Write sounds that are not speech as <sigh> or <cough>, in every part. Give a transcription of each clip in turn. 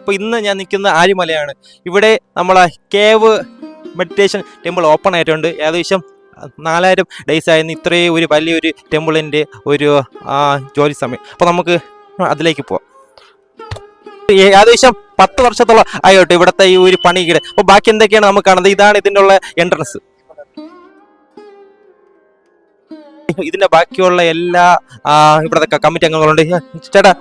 അപ്പോൾ ഇന്ന് ഞാൻ നിൽക്കുന്ന ആര്യമലയാണ്. ഇവിടെ നമ്മളെ കേവ് മെഡിറ്റേഷൻ ടെമ്പിൾ ഓപ്പൺ ആയിട്ടുണ്ട്. ഏകദേശം നാലായിരം ഡേയ്സ് ആയിരുന്നു. ഇത്രയും ഒരു വലിയൊരു ടെമ്പിളിന്റെ ഒരു ജോലി സമയം. അപ്പോൾ നമുക്ക് അതിലേക്ക് പോവാം. ഏകദേശം പത്ത് വർഷത്തോളം ആയോട്ടെ ഇവിടുത്തെ ഈ ഒരു പണിയുടെ അപ്പോൾ ബാക്കി എന്തൊക്കെയാണ് നമുക്ക് കാണുന്നത്? ഇതാണ് ഇതിന്റെ ഉള്ള എൻട്രൻസ് ഇതിന്റെ ബാക്കിയുള്ള എല്ലാ ഇവിടത്തെ കമ്മിറ്റി അംഗങ്ങളുണ്ട്. ചേട്ടാ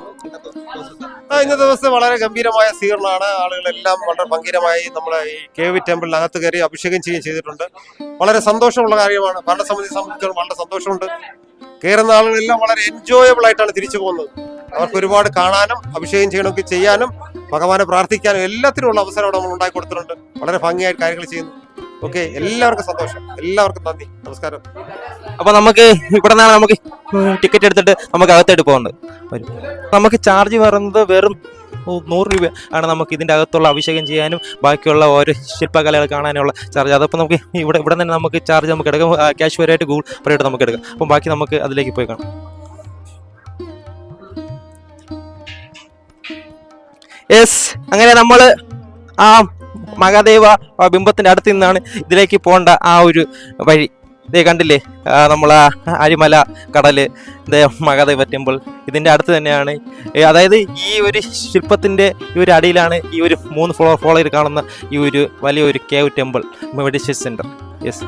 ഇന്നത്തെ ദിവസം വളരെ ഗംഭീരമായ സ്വീകരണമാണ്. ആളുകളെല്ലാം വളരെ ഭംഗീരമായി നമ്മളെ ഈ കെ വി ടെമ്പിളിനകത്ത് കയറി അഭിഷേകം ചെയ്യുകയും ചെയ്തിട്ടുണ്ട്. വളരെ സന്തോഷമുള്ള കാര്യമാണ്. ഭരണസമിതി സംബന്ധിച്ചിടത്തോളം വളരെ സന്തോഷമുണ്ട്. കയറുന്ന ആളുകളെല്ലാം വളരെ എൻജോയബിൾ ആയിട്ടാണ് തിരിച്ചു പോകുന്നത്. അവർക്ക് ഒരുപാട് കാണാനും അഭിഷേകം ചെയ്യണമെങ്കിൽ ചെയ്യാനും ഭഗവാനെ പ്രാർത്ഥിക്കാനും എല്ലാത്തിനുമുള്ള അവസരം അവിടെ നമ്മൾ ഉണ്ടാക്കി കൊടുത്തിട്ടുണ്ട്. വളരെ ഭംഗിയായിട്ട് കാര്യങ്ങൾ ചെയ്യുന്നു. ഓക്കെ എല്ലാവർക്കും സന്തോഷം. എല്ലാവർക്കും നന്ദി. നമസ്കാരം. അപ്പൊ നമുക്ക് ഇവിടെ നിന്നാണ് നമുക്ക് ടിക്കറ്റ് എടുത്തിട്ട് നമുക്ക് അകത്തായിട്ട് പോകുന്നത് വരും. നമുക്ക് ചാർജ് പറയുന്നത് വെറും നൂറ് രൂപ ആണ് നമുക്ക് ഇതിന്റെ അകത്തുള്ള അഭിഷേകം ചെയ്യാനും ബാക്കിയുള്ള ഓരോ ശില്പകലകൾ കാണാനുള്ള ചാർജ് അതപ്പോൾ നമുക്ക് ഇവിടെ ഇവിടെ തന്നെ നമുക്ക് ചാർജ് നമുക്ക് എടുക്കാം. ക്യാഷ് വരായിട്ട് ഗൂഗിൾ പേ ആയിട്ട് നമുക്ക് എടുക്കാം. അപ്പം ബാക്കി നമുക്ക് അതിലേക്ക് പോയി കാണാം. യെസ് അങ്ങനെ നമ്മൾ ആ മഹാദേവ ബിംബത്തിന്റെ അടുത്ത് നിന്നാണ് ഇതിലേക്ക് പോകേണ്ട ആ ഒരു വഴി. ഇതേ കണ്ടില്ലേ? നമ്മളെ അരിമല കടൽ ഇതേ മഹാദേവ ടെമ്പിൾ ഇതിന്റെ അടുത്ത് തന്നെയാണ്. അതായത് ഈ ഒരു ശില്പത്തിന്റെ ഈ ഒരു അടിയിലാണ് ഈ ഒരു മൂന്ന് ഫ്ലോർ ഫ്ലോറിൽ കാണുന്ന ഈ ഒരു വലിയൊരു cave temple meditation centre yes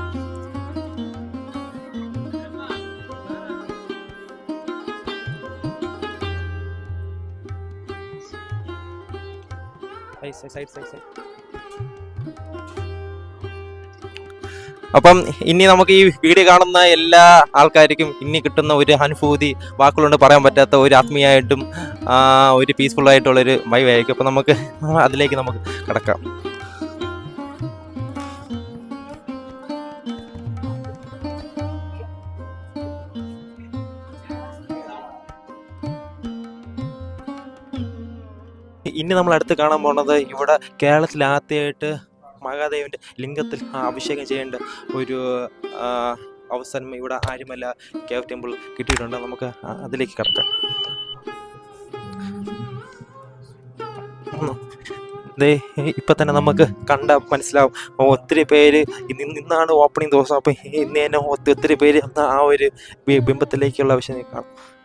അപ്പം ഇനി നമുക്ക് ഈ വീഡിയോ കാണുന്ന എല്ലാ ആൾക്കാർക്കും ഇനി കിട്ടുന്ന ഒരു അനുഭൂതി വാക്കുകൊണ്ട് പറയാൻ പറ്റാത്ത ഒരു ആത്മീയമായിട്ടും ഒരു പീസ്ഫുൾ ആയിട്ടുള്ള ഒരു വൈവ് ആയിരിക്കും. അപ്പം നമുക്ക് അതിലേക്ക് നമുക്ക് കിടക്കാം. ഇനി നമ്മൾ അടുത്ത് കാണാൻ പോണത് ഇവിടെ കേരളത്തിൽ മഹാദേവന്റെ ലിംഗത്തിൽ അഭിഷേകം ചെയ്യേണ്ട ഒരു അവസരം ഇവിടെ ആരുമല്ല. കേവ് ടെമ്പിൾ കിട്ടിയിട്ടുണ്ട്. നമുക്ക് അതിലേക്ക് കിടക്കാം. ഇപ്പം ദേ ഇപ്പൊ തന്നെ നമുക്ക് കണ്ട മനസ്സിലാവും. ഒത്തിരി പേര് ഇന്ന് ഇന്നാണ് ഓപ്പണിംഗ് ദിവസം. അപ്പം ഇന്ന് തന്നെ ഒത്തി- ഒത്തിരി പേര് ആ ഒരു ബിംബത്തിലേക്കുള്ള വിഷയം കാണും.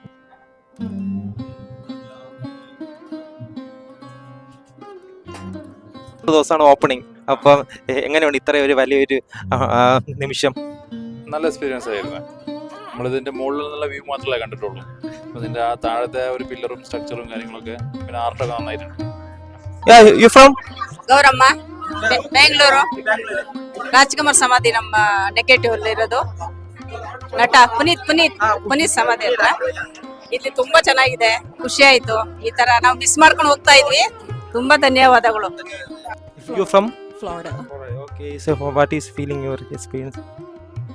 ദിവസമാണ് ഓപ്പണിംഗ് അപ്പം എ- എങ്ങനെയുണ്ട് ഇത്രയും ഒരു വലിയൊരു ആ, ആ, നിമിഷം നല്ല എക്സ്പീരിയൻസ് ആയിരുന്നു നമ്മളിതിന്റെ മുകളിൽ നിന്നുള്ള വ്യൂ മാത്രമേ കണ്ടിട്ടുള്ളൂ അപ്പൊ ഇതിന്റെ ആ താഴത്തെ ഒരു പില്ലറും സ്ട്രക്ചറും കാര്യങ്ങളൊക്കെ പിന്നെ ആർട്ടൊക്കെ നന്നായിട്ടുണ്ട് യു ഫ്രം ಗೌರಮ್ಮ ಬೆ- ಬೆಂಗಳೂರು ರಾಜ್ಕುಮಾರ್ ಸಮಾಧಿ ನಮ್ಮ ನೆಗೆಟಿವ್ ಅಲ್ಲಿ ಇರೋದು ನಟ ಪುನೀತ್ ಪುನೀತ್ ಪುನೀತ್ ಸಮಾಧಿ ಹತ್ರ ಇಲ್ಲಿ ತುಂಬಾ ಚೆನ್ನಾಗಿದೆ ಖುಷಿ ಆಯ್ತು ಈ ತರ ನಾವು ಮಿಸ್ ಮಾಡ್ಕೊಂಡು ಹೋಗ್ತಾ ಇದ್ವಿ ತುಂಬಾ ಧನ್ಯವಾದಗಳು you from Florida. Okay, so what is feeling your experience?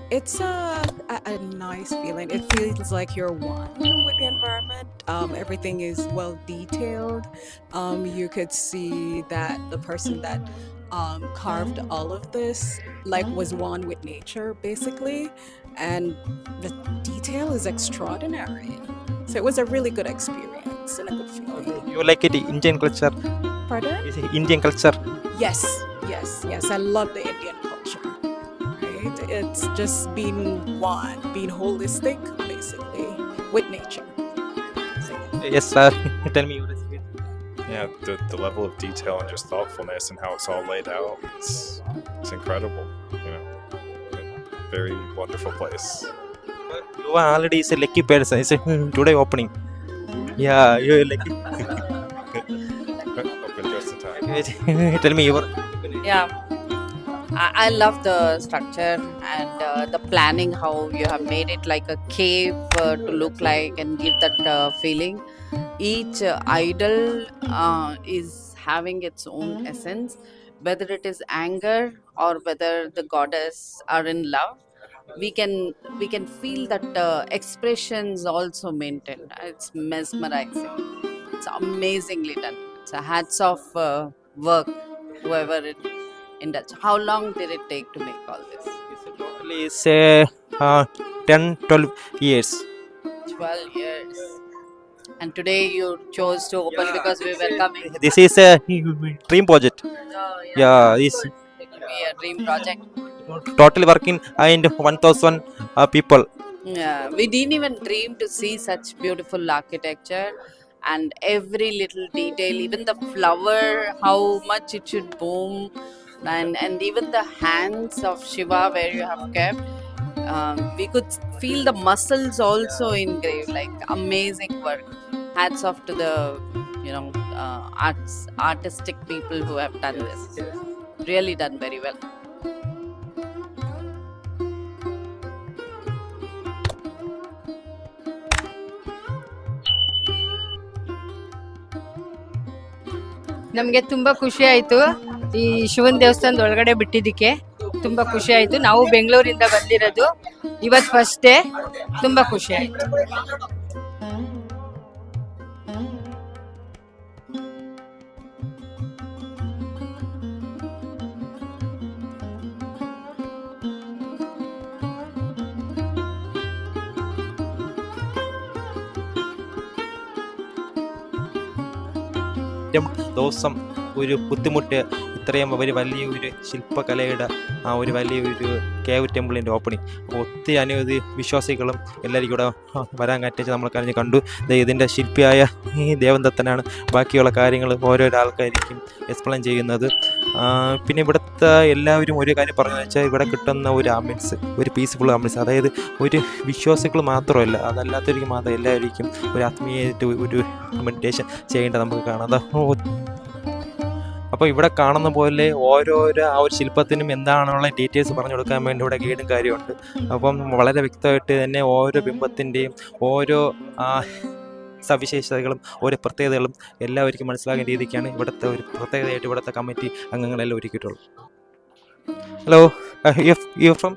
It's a, a, a nice feeling. It feels like you're one with the environment. Um, everything is well detailed. Um, you could see that the person that um, carved all of this like was one with nature basically and the detail is extraordinary so it was a really good experience and a good feeling you like it indian culture pardon it indian culture yes Yes, yes, I love the Indian culture. Right? It's just being one, being holistic, basically, with nature. Yes, sir. <laughs> Tell me what is it Yeah, the, the level of detail and just thoughtfulness and how it's all laid out, it's, it's incredible. You know, very wonderful place. You are already is a lucky person. It's a today opening. Yeah, you're lucky. <laughs> Open just in. Tell me your. Yeah, I, I love the structure and uh, the planning, how you have made it like a cave uh, to look like and give that uh, feeling. Each uh, idol uh, is having its own essence, whether it is anger or whether the goddess are in love. We can we can feel that uh, expressions also maintained. It's mesmerizing. It's amazingly done. It's a hats off uh, work, whoever it indulge. How long did it take to make all this? Totally is uh, uh, 10, 12 years. 12 years. and today you chose to open because we were coming. This is a dream project. Yeah, this It will be a dream project. totally working and 1000 uh, people. Yeah, we didn't even dream to see such beautiful architecture and every little detail, even the flower, how much it should boom, and, and even the hands of Shiva where you have kept. Um, we could feel the muscles also engraved, like amazing work. Hats off to the you know uh, arts artistic people who have done this. Really done very well. ನಮಗೆ ತುಂಬಾ ಖುಷಿ ಆಯ್ತು. ಈ ಶಿವನ್ ದೇವಸ್ಥಾನದ ಒಳಗಡೆ ಬಿಟ್ಟಿದ್ದಕ್ಕೆ ತುಂಬಾ ಖುಷಿ ಆಯ್ತು. ನಾವು ಬೆಂಗಳೂರಿಂದ ಬಂದಿರೋದು ಇವತ್ ಫಸ್ಟ್ ಡೇ. ತುಂಬಾ ಖುಷಿ ಆಯ್ತು. ഏറ്റവും ദിവസം ഒരു ബുദ്ധിമുട്ട് ഇത്രയും അവർ വലിയ ഒരു ശില്പകലയുടെ ആ ഒരു വലിയ ഒരു കേവ് ടെമ്പിളിന്റെ ഓപ്പണിങ് അപ്പോൾ ഒത്തിരി അനവധി വിശ്വാസികളും എല്ലാവരും കൂടെ വരാൻ കറ്റിച്ച് നമ്മൾ കഴിഞ്ഞ് കണ്ടു. ഇതിന്റെ ശില്പിയായ ഈ ദേവദത്തനാണ്. ബാക്കിയുള്ള കാര്യങ്ങൾ ഓരോരോ ആൾക്കാരിക്കും എക്സ്പ്ലെയിൻ ചെയ്യുന്നത്. പിന്നെ ഇവിടുത്തെ എല്ലാവരും ഒരു കാര്യം പറഞ്ഞു വെച്ചാൽ ഇവിടെ കിട്ടുന്ന ഒരു ആംബുലൻസ് ഒരു പീസ്ഫുൾ ആംബുലൻസ് അതായത് ഒരു വിശ്വാസികൾ മാത്രമല്ല അതല്ലാത്തവർക്ക് മാത്രം എല്ലാവർക്കും ഒരു ആത്മീയമായിട്ട് ഒരു മെഡിറ്റേഷൻ ചെയ്യേണ്ടത് നമുക്ക് കാണാം. അപ്പോൾ ഇവിടെ കാണുന്ന പോലെ ഓരോരോ ആ ഒരു ശില്പത്തിനും എന്താണുള്ള ഡീറ്റെയിൽസ് പറഞ്ഞു കൊടുക്കാൻ വേണ്ടി ഇവിടെ ഗൈഡും കാര്യമുണ്ട്. അപ്പം വളരെ വ്യക്തമായിട്ട് തന്നെ ഓരോ ബിംബത്തിന്റെയും ഓരോ ആ, സവിശേഷതകളും ഓരോ പ്രത്യേകതകളും എല്ലാവർക്കും മനസ്സിലാകുന്ന രീതിക്കാണ് ഇവിടുത്തെ ഒരു പ്രത്യേകതയായിട്ട് ഇവിടുത്തെ കമ്മിറ്റി അംഗങ്ങളെല്ലാം ഒരുക്കിയിട്ടുള്ളത്. Hello you from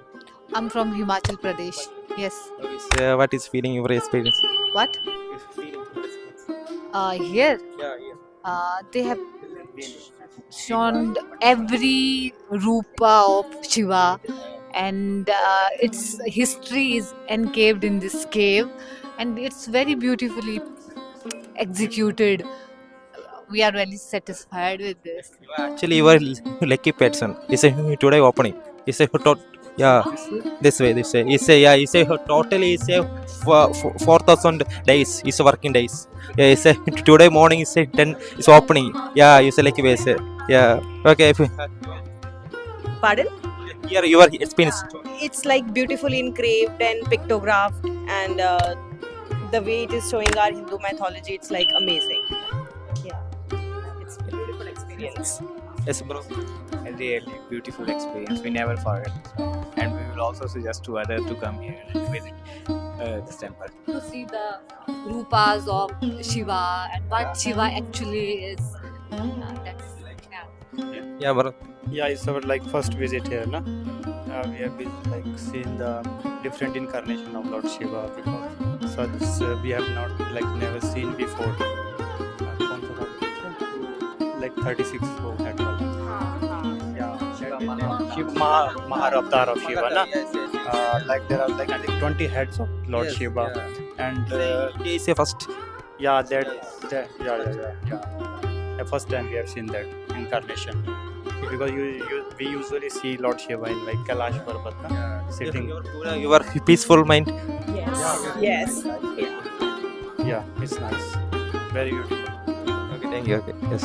I'm from Himachal Pradesh. Yes. What is feeling your experience What? Uh, here, uh, they have shown every rupa of Shiva, and uh, its history is encaved in this cave, and it's very beautifully executed. We are really satisfied with this. Actually, you are lucky person. It's a today opening. It's a. Yeah, this way, this way. It's a yeah. It's a totally. A four thousand days. It's a working days. Yeah, it's <laughs> a today morning. It's a ten. It's opening. Yeah, it's a lucky base. Yeah. Okay. Pardon? Here, your experience. It's like beautifully engraved and pictographed, and uh, the way it is showing our Hindu mythology, it's like amazing. Yeah, it's a beautiful experience. Yes, bro. a really beautiful experience. We never forget, and we will also suggest to others to come here and visit uh, this temple. To see the rupas of Shiva and what Shiva actually is. Uh, that's yeah. Yeah, bro. Yeah, it's our like first visit here, na? Uh, we have been like seen the different incarnation of Lord Shiva because such uh, we have not like never seen before. Uh, कौन सा था? like 36 हो that one. Yeah, Shiva Maha, Mahar avatar of Shiva, na? Uh, like there are like I think 20 heads of Lord Shiva, and uh, He is a first. yeah, that, that yeah, yeah, yeah, yeah. The first time we have seen that incarnation. Because you, you we usually see Lord Shiva in like Kailash Parvat, na? sitting. Your, your peaceful mind. Yes. Yes. Yeah, it's nice. Very beautiful. Okay, thank you. Okay, yes.